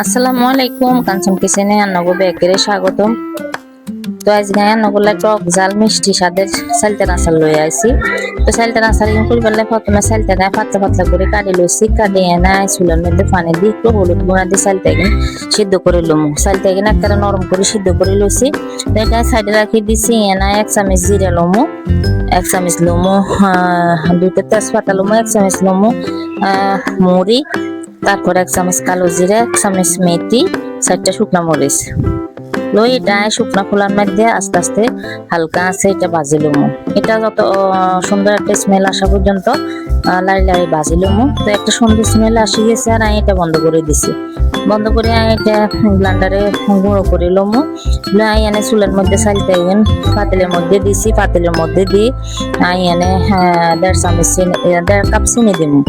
আসসালামু আলাইকুম, কাঞ্চন কিচেনে আন্নাগো বেকেরে স্বাগতম। তো আজকে আন্নাগুলা টক জাল মিষ্টি স্বাদের সালতে নাসাল লই আইছি। তো সালতে নাসাল ইন করি পারলে প্রথমে সালতে না পাতলা পাতলা করে কাটি লইছি কাটিয়ে না চুলার মধ্যে পানি দিয়ে একটু হলুদ গুঁড়া দিয়ে সালতে গিয়ে সিদ্ধ করে লমু। সালতে গিয়ে একটা নরম করে সিদ্ধ করে লইছি। তো এটা সাইডে রাখি দিছি এনা এক চামচ জিরা লমু, এক চামচ লমু দুইটা তেজপাতা লমু, এক চামচ লমু মুড়ি তারপর এক চামচ কালো জিরা এক চামচ মেথি চারটা শুকনা মরিচ। লই এটা শুকনা ফুলার মধ্যে আস্তে আস্তে হালকা আছে এটা ভাজি লমু। এটা যত সুন্দর একটা স্মেল আসা পর্যন্ত লাড়ি লাড়ি ভাজি লমু। তো একটা সুন্দর স্মেল আসি গেছে আর আমি এটা বন্ধ করে দিছি। বন্ধ করে আমি এটা ব্লান্ডারে গুঁড়ো করে লমু। লাই এনে চুলের মধ্যে চালতে গেন পাতিলের মধ্যে দিছি পাতিলের মধ্যে দিয়ে আমি এনে আহ, দেড় চামচ চিনি দেড় কাপ চিনি দিমু।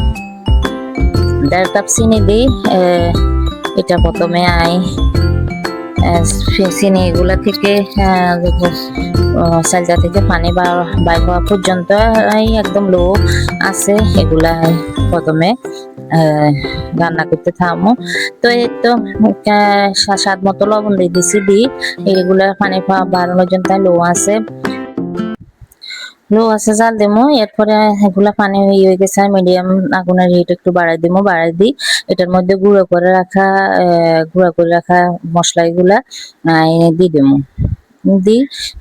দেড় কাপ চিনি আহ, এটা প্রথমে আই চিনি এগুলা থেকে চালটা থেকে পানি বা- বাইর হওয়া পর্যন্ত একদম লো আছে এগুলা প্রথমে রান্না করতে থামো। তো এই তো স্বাদ মতো লবণ দিয়ে দিছি দি এগুলা পানি বাড়ানোর জন্য লো আছে। লো আছে জাল দিমু এরপরে এগুলা পানি ইয়ে হয়ে গেছে মিডিয়াম আগুনের হিট একটু বাড়াই দিমু বাড়াই দিই। এটার মধ্যে গুঁড়ো করে রাখা গুঁড়ো করে রাখা মশলা এগুলা দিয়ে দিমু। দি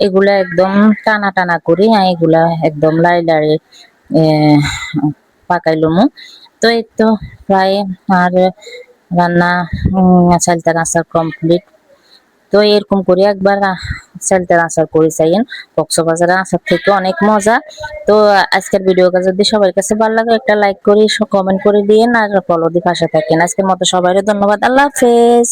এগুলা একদম টানা টানা করে এগুলা একদম আহ, পাকাই লমু। তো এই তো প্রায় আর রান্না চালতা নাস্তা কমপ্লিট। তো এরকম করে একবার চালতার আচার করে চাইয়েন। কক্সবাজারের আচার থেকে অনেক মজা। তো আজকের ভিডিওটা যদি সবার কাছে ভালো লাগে, একটা লাইক করে কমেন্ট করে দিয়েন আর ফলো দিয়ে পাশে থাকেন। আজকের মতো সবাই ধন্যবাদ। আল্লাহ হাফেজ।